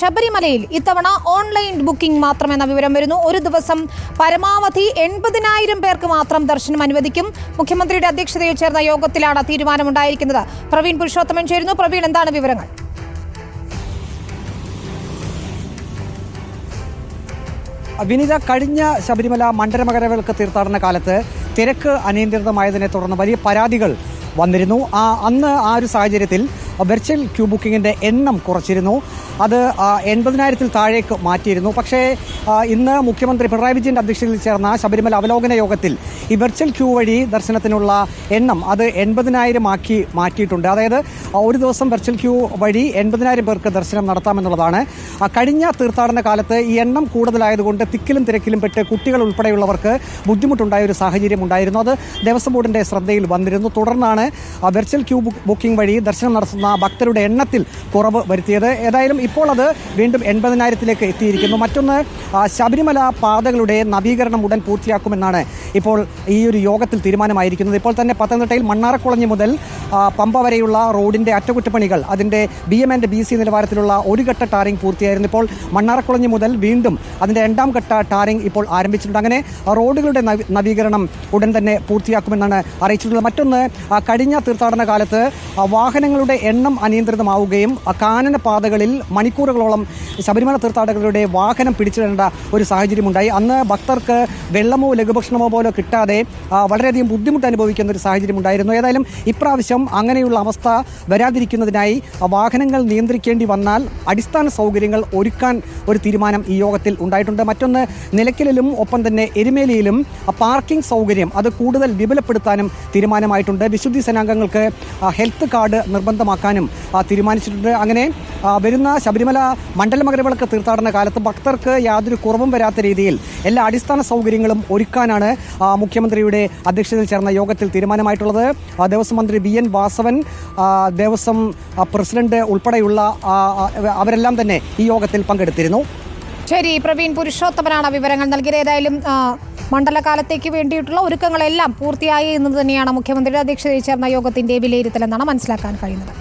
ശബരിമലയിൽ ഇത്തവണ online booking മാത്രമെന്ന വിവരം വരുന്നു. ഒരു ദിവസം പരമാവധി എൺപതിനായിരം പേർക്ക് മാത്രം ദർശനം അനുവദിക്കും. മുഖ്യമന്ത്രിയുടെ അധ്യക്ഷതയിൽ ചേർന്ന യോഗത്തിലാണ് തീരുമാനമുണ്ടായിരിക്കുന്നത്. പ്രവീൺ പുരുഷോത്തമൻ ചേരുന്നു. പ്രവീൺ എന്താണ് വിവരങ്ങൾ? വിനിത കഴിഞ്ഞ ശബരിമല മണ്ഡലമകരവിളക്ക് തീർത്ഥാടന കാലത്ത് തിരക്ക് അനിയന്ത്രിതമായതിനെ തുടർന്ന് വലിയ പരാതികൾ വന്നിരുന്നു. ആ അന്ന് ആ ഒരു സാഹചര്യത്തിൽ വെർച്വൽ ക്യൂ ബുക്കിങ്ങിന്റെ എണ്ണം കുറച്ചിരുന്നു. അത് എൺപതിനായിരത്തിൽ താഴേക്ക് മാറ്റിയിരുന്നു. പക്ഷേ ഇന്ന് മുഖ്യമന്ത്രി പിണറായി വിജയന്റെ അധ്യക്ഷതയിൽ ചേർന്ന ശബരിമല അവലോകന യോഗത്തിൽ ഈ വെർച്വൽ ക്യൂ വഴി ദർശനത്തിനുള്ള എണ്ണം അത് എൺപതിനായിരം ആക്കി മാറ്റിയിട്ടുണ്ട്. അതായത് ഒരു ദിവസം വെർച്വൽ ക്യൂ വഴി എൺപതിനായിരം പേർക്ക് ദർശനം നടത്താമെന്നുള്ളതാണ്. കഴിഞ്ഞ തീർത്ഥാടന കാലത്ത് ഈ എണ്ണം കൂടുതലായതുകൊണ്ട് തിക്കിലും തിരക്കിലും പെട്ട് കുട്ടികൾ ഉൾപ്പെടെയുള്ളവർക്ക് ബുദ്ധിമുട്ടുണ്ടായ ഒരു സാഹചര്യം ഉണ്ടായിരുന്നു. അത് ദേവസ്വം ബോർഡിന്റെ ശ്രദ്ധയിൽ വന്നിരുന്നു. തുടർന്നാണ് വെർച്വൽ ക്യൂ ബുക്ക് ബുക്കിംഗ് വഴി ദർശനം നടത്തുന്ന ഭക്തരുടെ എണ്ണത്തിൽ കുറവ് വരുത്തിയത്. ഏതായാലും ഇപ്പോൾ അത് വീണ്ടും എൺപതിനായിരത്തിലേക്ക് എത്തിയിരിക്കുന്നു. മറ്റൊന്ന് ശബരിമല പാതകളുടെ നവീകരണം ഉടൻ പൂർത്തിയാക്കുമെന്നാണ് ഇപ്പോൾ ഈ ഒരു യോഗത്തിൽ തീരുമാനമായിരിക്കുന്നത്. ഇപ്പോൾ തന്നെ പത്തനംതിട്ടയിൽ മണ്ണാറക്കുളഞ്ഞ് മുതൽ പമ്പ വരെയുള്ള റോഡിന്റെ അറ്റകുറ്റപ്പണികൾ അതിന്റെ B M and B C നിലവാരത്തിലുള്ള ഒരു ഘട്ട ടാറിംഗ് പൂർത്തിയായിരുന്നു. ഇപ്പോൾ മണ്ണാറക്കുളഞ്ഞ് മുതൽ വീണ്ടും അതിന്റെ രണ്ടാം ഘട്ട ടാറിംഗ് ഇപ്പോൾ ആരംഭിച്ചിട്ടുണ്ട്. അങ്ങനെ റോഡുകളുടെ നവീകരണം ഉടൻ തന്നെ പൂർത്തിയാക്കുമെന്നാണ് അറിയിച്ചിട്ടുള്ളത്. മറ്റൊന്ന് കഴിഞ്ഞ തീർത്ഥാടന കാലത്ത് വാഹനങ്ങളുടെ എണ്ണം അനിയന്ത്രിതമാവുകയും കാനന പാതകളിൽ മണിക്കൂറുകളോളം ശബരിമല തീർത്ഥാടകരുടെ വാഹനം പിടിച്ചിടേണ്ട ഒരു സാഹചര്യമുണ്ടായി. അന്ന് ഭക്തർക്ക് വെള്ളമോ ലഘുഭക്ഷണമോ പോലോ കിട്ടാതെ വളരെയധികം ബുദ്ധിമുട്ട് അനുഭവിക്കുന്ന ഒരു സാഹചര്യം ഉണ്ടായിരുന്നു ഏതായാലും ഇപ്രാവശ്യം അങ്ങനെയുള്ള അവസ്ഥ വരാതിരിക്കുന്നതിനായി വാഹനങ്ങൾ നിയന്ത്രിക്കേണ്ടി വന്നാൽ അടിസ്ഥാന സൗകര്യങ്ങൾ ഒരുക്കാൻ ഒരു തീരുമാനം ഈ യോഗത്തിൽ ഉണ്ടായിട്ടുണ്ട്. മറ്റൊന്ന് നിലയ്ക്കലിലും ഒപ്പം തന്നെ എരുമേലിയിലും പാർക്കിംഗ് സൗകര്യം അത് കൂടുതൽ വിപുലപ്പെടുത്താനും തീരുമാനമായിട്ടുണ്ട്. വിശുദ്ധി സേനാംഗങ്ങൾക്ക് ഹെൽത്ത് കാർഡ് നിർബന്ധമാക്കാനും തീരുമാനിച്ചിട്ടുണ്ട്. അങ്ങനെ വരുന്ന ശബരിമല മണ്ഡല മകരവിളക്ക് തീർത്ഥാടന കാലത്ത് ഭക്തർക്ക് യാതൊരു കുറവും വരാത്ത രീതിയിൽ എല്ലാ അടിസ്ഥാന സൗകര്യങ്ങളും ഒരുക്കാനാണ് മുഖ്യമന്ത്രിയുടെ അധ്യക്ഷതയിൽ ചേർന്ന യോഗത്തിൽ തീരുമാനമായിട്ടുള്ളത്. ദേവസ്വം മന്ത്രി B N Vasavan Devaswom president ഉൾപ്പെടെയുള്ള അവരെല്ലാം തന്നെ ഈ യോഗത്തിൽ പങ്കെടുത്തിരുന്നു. ശരി പ്രവീൺ പുരുഷോത്തമനാണ് വിവരങ്ങൾ നൽകിയത്. ഏതായാലും മണ്ഡലകാലത്തേക്ക് വേണ്ടിയിട്ടുള്ള ഒരുക്കങ്ങളെല്ലാം പൂർത്തിയായി എന്ന് തന്നെയാണ് മുഖ്യമന്ത്രിയുടെ അധ്യക്ഷതയിൽ ചേർന്ന യോഗത്തിന്റെ വിലയിരുത്തലെന്നാണ് മനസ്സിലാക്കാൻ കഴിയുന്നത്.